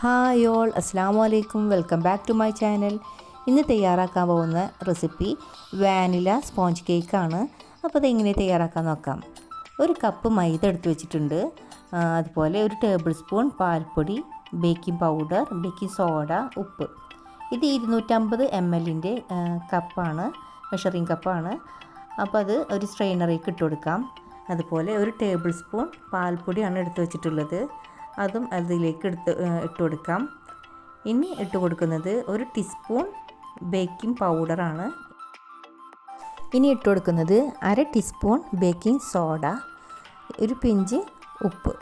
Hi all അസ്സാം വലൈക്കും welcome back to my channel. ഇന്ന് തയ്യാറാക്കാൻ പോകുന്ന റെസിപ്പി വാനില സ്പോഞ്ച് കേക്കാണ്. അപ്പോൾ അതെങ്ങനെ തയ്യാറാക്കാൻ നോക്കാം. ഒരു കപ്പ് മൈദ എടുത്ത് വെച്ചിട്ടുണ്ട്. അതുപോലെ ഒരു ടേബിൾ സ്പൂൺ പാൽപ്പൊടി ബേക്കിംഗ് പൗഡർ ബേക്കിംഗ് സോഡ ഉപ്പ്. ഇത് ഇരുന്നൂറ്റമ്പത് എം എല്ലിന്റെ കപ്പാണ് മെഷറിംഗ് കപ്പാണ്. അപ്പോൾ അത് ഒരു സ്ട്രെയിനറിലേക്ക് ഇട്ട് കൊടുക്കാം. അതുപോലെ ഒരു ടേബിൾ സ്പൂൺ പാൽപ്പൊടിയാണ് എടുത്ത് വെച്ചിട്ടുള്ളത്. അതും അതിലേക്ക് എടുത്ത് ഇട്ട് കൊടുക്കാം. ഇനി ഇട്ട് കൊടുക്കുന്നത് ഒരു ടീസ്പൂൺ ബേക്കിംഗ് പൗഡറാണ് ഇനി ഇട്ട് കൊടുക്കുന്നത് അര ടീസ്പൂൺ ബേക്കിംഗ് സോഡ ഒരു പിഞ്ച് ഉപ്പ്.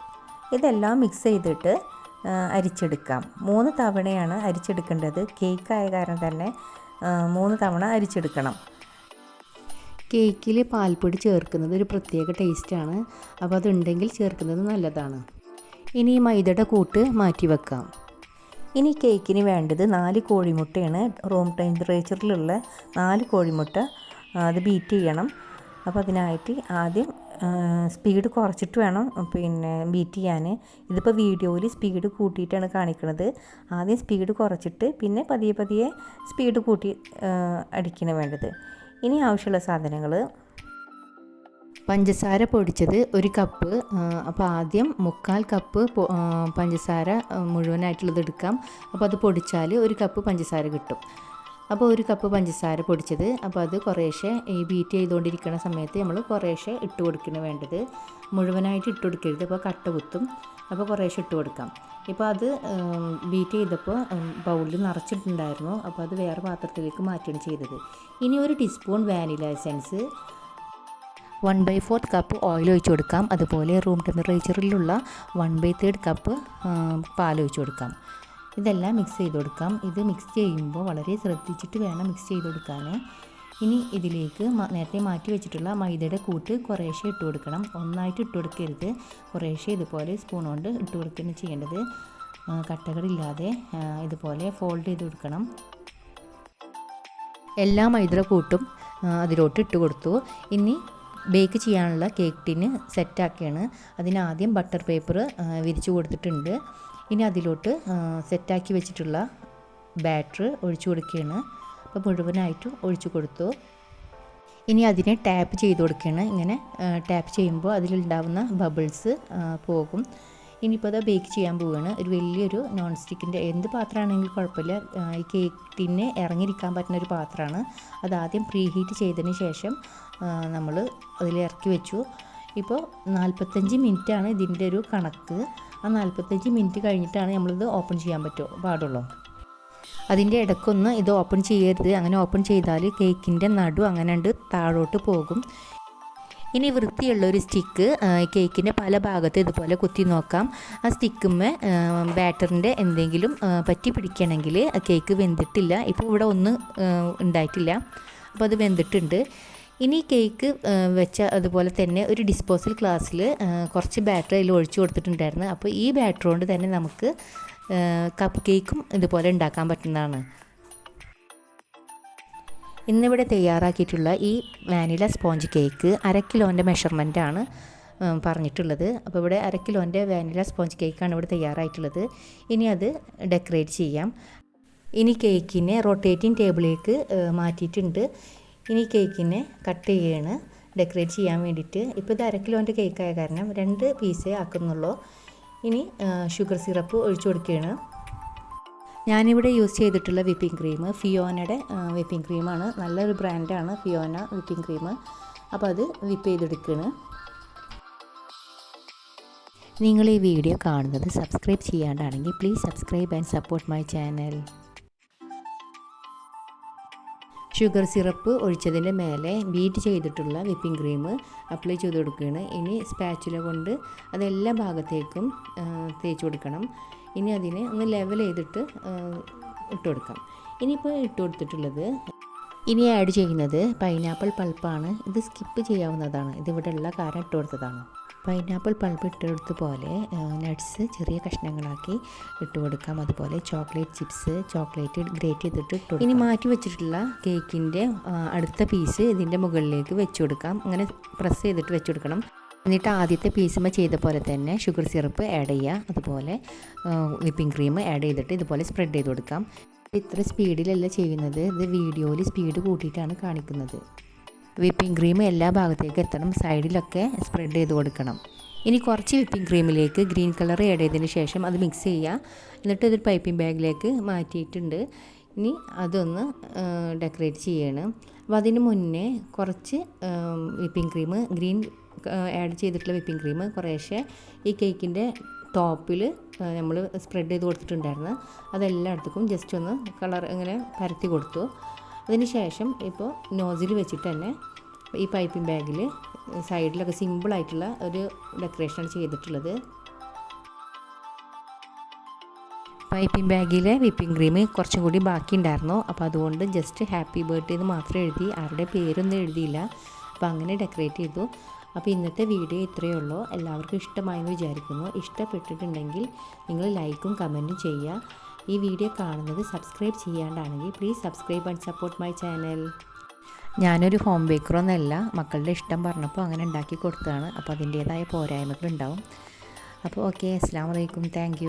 ഇതെല്ലാം മിക്സ് ചെയ്തിട്ട് അരിച്ചെടുക്കാം. മൂന്ന് തവണയാണ് അരിച്ചെടുക്കേണ്ടത്. കേക്ക് ആയ കാരണം തന്നെ മൂന്ന് തവണ അരിച്ചെടുക്കണം. കേക്കിൽ പാൽപ്പൊടി ചേർക്കുന്നത് ഒരു പ്രത്യേക ടേസ്റ്റാണ് അപ്പോൾ അതുണ്ടെങ്കിൽ ചേർക്കുന്നത് നല്ലതാണ്. ഇനി മൈദയുടെ കൂട്ട് മാറ്റി വെക്കാം. ഇനി കേക്കിന് വേണ്ടത് നാല് കോഴിമുട്ടയാണ്. റൂം ടെമ്പറേച്ചറിലുള്ള നാല് കോഴിമുട്ട അത് ബീറ്റ് ചെയ്യണം. അപ്പോൾ അതിനായിട്ട് ആദ്യം സ്പീഡ് കുറച്ചിട്ട് വേണം പിന്നെ ബീറ്റ് ചെയ്യാൻ ഇതിപ്പോൾ വീഡിയോയിൽ സ്പീഡ് കൂട്ടിയിട്ടാണ് കാണിക്കുന്നത് ആദ്യം സ്പീഡ് കുറച്ചിട്ട് പിന്നെ പതിയെ പതിയെ സ്പീഡ് കൂട്ടി അടിക്കണം വേണ്ടത്. ഇനി ആവശ്യമുള്ള സാധനങ്ങൾ പഞ്ചസാര പൊടിച്ചത് ഒരു കപ്പ് അപ്പോൾ ആദ്യം മുക്കാൽ കപ്പ് പഞ്ചസാര മുഴുവനായിട്ടുള്ളത് എടുക്കാം. അപ്പോൾ അത് പൊടിച്ചാൽ ഒരു കപ്പ് പഞ്ചസാര കിട്ടും. അപ്പോൾ ഒരു കപ്പ് പഞ്ചസാര പൊടിച്ചത് അപ്പോൾ അത് കുറേശ്ശെ ഈ ബീറ്റ് ചെയ്തുകൊണ്ടിരിക്കുന്ന സമയത്ത് നമ്മൾ കുറേശ്ശെ ഇട്ട് കൊടുക്കണം വേണ്ടത്. മുഴുവനായിട്ട് ഇട്ട് കൊടുക്കരുത് അപ്പോൾ കട്ട കുത്തും. അപ്പോൾ കുറേശ്ശെ ഇട്ട് കൊടുക്കാം. ഇപ്പോൾ അത് ബീറ്റ് ചെയ്തപ്പോൾ ബൗളിൽ നിറച്ചിട്ടുണ്ടായിരുന്നു. അപ്പോൾ അത് വേറെ പാത്രത്തിലേക്ക് മാറ്റുകയാണ് ചെയ്തത്. ഇനി ഒരു teaspoon vanilla essence one by fourth cup oil ഒഴിച്ച് കൊടുക്കാം. അതുപോലെ റൂം ടെമ്പറേച്ചറിലുള്ള വൺ ബൈ തേർഡ് കപ്പ് പാൽ ഒഴിച്ച് കൊടുക്കാം. ഇതെല്ലാം മിക്സ് ചെയ്ത് കൊടുക്കാം. ഇത് മിക്സ് ചെയ്യുമ്പോൾ വളരെ ശ്രദ്ധിച്ചിട്ട് വേണം മിക്സ് ചെയ്ത് കൊടുക്കാൻ ഇനി ഇതിലേക്ക് നേരത്തെ മാറ്റി വെച്ചിട്ടുള്ള മൈദയുടെ കൂട്ട് കുറേശ്ശെ ഇട്ട് കൊടുക്കണം. ഒന്നായിട്ട് ഇട്ട് കൊടുക്കരുത്. കുറേശ്ശെ ഇതുപോലെ സ്പൂൺ കൊണ്ട് ഇട്ട് കൊടുക്കുകയാണ് ചെയ്യേണ്ടത്. കട്ടകളില്ലാതെ ഇതുപോലെ ഫോൾഡ് ചെയ്ത് കൊടുക്കണം. എല്ലാ മൈദ കൂട്ടും അതിലോട്ട് ഇട്ട് കൊടുത്തു. ഇനി ബേക്ക് ചെയ്യാനുള്ള കേക്ക് ടിന് സെറ്റാക്കിയാണ്. അതിനാദ്യം ബട്ടർ പേപ്പർ വിരിച്ചു കൊടുത്തിട്ടുണ്ട്. ഇനി അതിലോട്ട് സെറ്റാക്കി വെച്ചിട്ടുള്ള ബാറ്റർ ഒഴിച്ചു കൊടുക്കുകയാണ്. അപ്പോൾ മുഴുവനായിട്ടും ഒഴിച്ചു കൊടുത്തു. ഇനി അതിനെ ടാപ്പ് ചെയ്ത് കൊടുക്കുകയാണ്. ഇങ്ങനെ ടാപ്പ് ചെയ്യുമ്പോൾ അതിലുണ്ടാവുന്ന ബബിൾസ് പോകും. ഇനിയിപ്പോൾ അത് ബേക്ക് ചെയ്യാൻ പോവുകയാണ് ഒരു വലിയൊരു നോൺ സ്റ്റിക്കിന്റെ എന്ത് പാത്രമാണെങ്കിലും കുഴപ്പമില്ല. ഈ കേക്ക് ടിന്നെ ഇറങ്ങിയിരിക്കാൻ പറ്റുന്ന ഒരു പാത്രമാണ്. അത് ആദ്യം പ്രീ ഹീറ്റ് ചെയ്തതിന് ശേഷം നമ്മൾ അതിൽ ഇറക്കി വെച്ചു. ഇപ്പോൾ നാൽപ്പത്തഞ്ച് മിനിറ്റാണ് ഇതിന്റെ ഒരു കണക്ക്. ആ നാൽപ്പത്തഞ്ച് മിനിറ്റ് കഴിഞ്ഞിട്ടാണ് നമ്മളിത് ഓപ്പൺ ചെയ്യാൻ പറ്റുമോ പാടുള്ളൂ. അതിന്റെ ഇടയ്ക്കൊന്ന് ഇത് ഓപ്പൺ ചെയ്യരുത്. അങ്ങനെ ഓപ്പൺ ചെയ്താൽ കേക്കിന്റെ നടു അങ്ങനെ താഴോട്ട് പോകും. ഇനി വൃത്തിയുള്ള ഒരു സ്റ്റിക്ക് കേക്കിന്റെ പല ഭാഗത്ത് ഇതുപോലെ കുത്തി നോക്കാം. ആ സ്റ്റിക്കുമ്മേ ബാറ്ററിന്റെ എന്തെങ്കിലും പറ്റി പിടിക്കണമെങ്കിൽ കേക്ക് വെന്തിട്ടില്ല. ഇപ്പോൾ ഇവിടെ ഒന്നും ഉണ്ടായിട്ടില്ല. അപ്പോൾ അത് വെന്തിട്ടുണ്ട്. ഇനി കേക്ക് വെച്ച അതുപോലെ തന്നെ ഒരു ഡിസ്പോസൽ ഗ്ലാസ്സിൽ കുറച്ച് ബാറ്റർ അതിൽ ഒഴിച്ചു കൊടുത്തിട്ടുണ്ടായിരുന്നു. അപ്പോൾ ഈ ബാറ്റർ കൊണ്ട് തന്നെ നമുക്ക് കപ്പ് കേക്കും ഇതുപോലെ ഉണ്ടാക്കാൻ പറ്റുന്നതാണ്. ഇന്നിവിടെ തയ്യാറാക്കിയിട്ടുള്ള ഈ വാനില സ്പോഞ്ച് കേക്ക് അര കിലോന്റെ മെഷർമെന്റാണ് പറഞ്ഞിട്ടുള്ളത്. അപ്പോൾ ഇവിടെ അര കിലോന്റെ വാനില സ്പോഞ്ച് കേക്കാണ് ഇവിടെ തയ്യാറായിട്ടുള്ളത്. ഇനി അത് ഡെക്കറേറ്റ് ചെയ്യാം. ഇനി കേക്കിനെ റൊട്ടേറ്റിംഗ് ടേബിളിലേക്ക് മാറ്റിയിട്ടുണ്ട്. ഇനി കേക്കിനെ കട്ട് ചെയ്യാണ് ഡെക്കറേറ്റ് ചെയ്യാൻ വേണ്ടിയിട്ട്. ഇപ്പോൾ ഇത് അര കിലോന്റെ കേക്കായ കാരണം രണ്ട് പീസേ ആക്കുന്നുള്ളൂ. ഇനി ഷുഗർ സിറപ്പ് ഒഴിച്ചു കൊടുക്കുകയാണ്. ഞാനിവിടെ യൂസ് ചെയ്തിട്ടുള്ള വിപ്പിംഗ് ക്രീം ഫിയോനയുടെ വിപ്പിംഗ് ക്രീമാണ്. നല്ലൊരു ബ്രാൻഡാണ് ഫിയോന വിപ്പിംഗ് ക്രീം. അപ്പോൾ അത് വിപ്പ് ചെയ്തെടുക്കുകയാണ് നിങ്ങൾ ഈ വീഡിയോ കാണുന്നത് subscribe ചെയ്യാണ്ടാണെങ്കിൽ please subscribe and support my channel. Sugar syrup ഒഴിച്ചതിന്റെ മേലെ ബീറ്റ് ചെയ്തിട്ടുള്ള വിപ്പിംഗ് ക്രീം അപ്ലൈ ചെയ്ത് കൊടുക്കുകയാണ് ഇനി സ്പാച്ചുല കൊണ്ട് അതെല്ലാ ഭാഗത്തേക്കും തേച്ച് കൊടുക്കണം. ഇനി അതിനെ ഒന്ന് ലെവൽ ചെയ്തിട്ട് ഇട്ട് കൊടുക്കാം. ഇനിയിപ്പോൾ ഇട്ട് കൊടുത്തിട്ടുള്ളത് ഇനി ആഡ് ചെയ്യുന്നത് പൈനാപ്പിൾ പൾപ്പാണ്. ഇത് സ്കിപ്പ് ചെയ്യാവുന്നതാണ്. ഇത് ഇവിടെ ഉള്ള കാരണം ഇട്ട് കൊടുത്തതാണ്. പൈനാപ്പിൾ പൾപ്പ് ഇട്ടെടുത്ത പോലെ നട്ട്സ് ചെറിയ കഷ്ണങ്ങളാക്കി ഇട്ട് കൊടുക്കാം. അതുപോലെ ചോക്ലേറ്റ് ചിപ്സ് ചോക്ലേറ്റ് ഗ്രേറ്റ് ചെയ്തിട്ട് ഇട്ട്. ഇനി മാറ്റി വെച്ചിട്ടുള്ള കേക്കിന്റെ അടുത്ത പീസ് ഇതിന്റെ മുകളിലേക്ക് വെച്ച് കൊടുക്കാം. അങ്ങനെ പ്രസ് ചെയ്തിട്ട് വെച്ച് കൊടുക്കണം. എന്നിട്ട് ആദ്യത്തെ പീസുമ്മ ചെയ്ത പോലെ തന്നെ ഷുഗർ സിറപ്പ് ആഡ് ചെയ്യുക. അതുപോലെ വിപ്പിംഗ് ക്രീം ആഡ് ചെയ്തിട്ട് ഇതുപോലെ സ്പ്രെഡ് ചെയ്ത് കൊടുക്കാം. ഇത്ര സ്പീഡിലല്ല ചെയ്യുന്നത്. ഇത് വീഡിയോയിൽ സ്പീഡ് കൂട്ടിയിട്ടാണ് കാണിക്കുന്നത്. വിപ്പിംഗ് ക്രീം എല്ലാ ഭാഗത്തേക്കും എത്തണം. സൈഡിലൊക്കെ സ്പ്രെഡ് ചെയ്ത് കൊടുക്കണം. ഇനി കുറച്ച് വിപ്പിംഗ് ക്രീമിലേക്ക് ഗ്രീൻ കളർ ആഡ് ചെയ്തതിന് ശേഷം അത് മിക്സ് ചെയ്യുക. എന്നിട്ട് ഇതൊരു പൈപ്പിംഗ് ബാഗിലേക്ക് മാറ്റിയിട്ടുണ്ട്. ഇനി അതൊന്ന് ഡെക്കറേറ്റ് ചെയ്യണം. അപ്പോൾ അതിന് മുന്നേ കുറച്ച് വിപ്പിംഗ് ക്രീം ഗ്രീൻ ആഡ് ചെയ്തിട്ടുള്ള വിപ്പിംഗ് ക്രീം കുറേശ്ശെ ഈ കേക്കിന്റെ ടോപ്പിൽ നമ്മൾ സ്പ്രെഡ് ചെയ്ത് കൊടുത്തിട്ടുണ്ടായിരുന്നു. അതെല്ലായിടത്തേക്കും ജസ്റ്റ് ഒന്ന് കളർ ഇങ്ങനെ പരത്തി കൊടുത്തു. അതിന് ശേഷം ഇപ്പോൾ നോസിൽ വെച്ചിട്ട് തന്നെ ഈ പൈപ്പിംഗ് ബാഗിൽ സൈഡിലൊക്കെ സിമ്പിളായിട്ടുള്ള ഒരു ഡെക്കറേഷനാണ് ചെയ്തിട്ടുള്ളത്. പൈപ്പിംഗ് ബാഗിലെ വിപ്പിംഗ് ക്രീം കുറച്ചും കൂടി ബാക്കി ഉണ്ടായിരുന്നു. അപ്പോൾ അതുകൊണ്ട് ജസ്റ്റ് ഹാപ്പി ബർത്ത്ഡേ എന്ന് മാത്രം എഴുതി ആരുടെ പേരൊന്നും എഴുതിയില്ല. അപ്പോൾ അങ്ങനെ ഡെക്കറേറ്റ് ചെയ്തു. അപ്പോൾ ഇന്നത്തെ വീഡിയോ ഇത്രയേ ഉള്ളൂ. എല്ലാവർക്കും ഇഷ്ടമായെന്ന് വിചാരിക്കുന്നു. ഇഷ്ടപ്പെട്ടിട്ടുണ്ടെങ്കിൽ നിങ്ങൾ ലൈക്കും കമന്റും ചെയ്യുക. ഈ വീഡിയോ കാണുന്നത് subscribe ചെയ്യാണ്ടാണെങ്കിൽ please subscribe and support my channel. ഞാനൊരു ഹോം ബേക്കറൊന്നല്ല മക്കളുടെ ഇഷ്ടം പറഞ്ഞപ്പോൾ അങ്ങനെ ഉണ്ടാക്കി കൊടുത്തതാണ്. അപ്പോൾ അതിന്റേതായ പോരായ്മകളുണ്ടാവും. അപ്പോൾ ഓക്കെ അസ്സാം വലൈക്കും താങ്ക്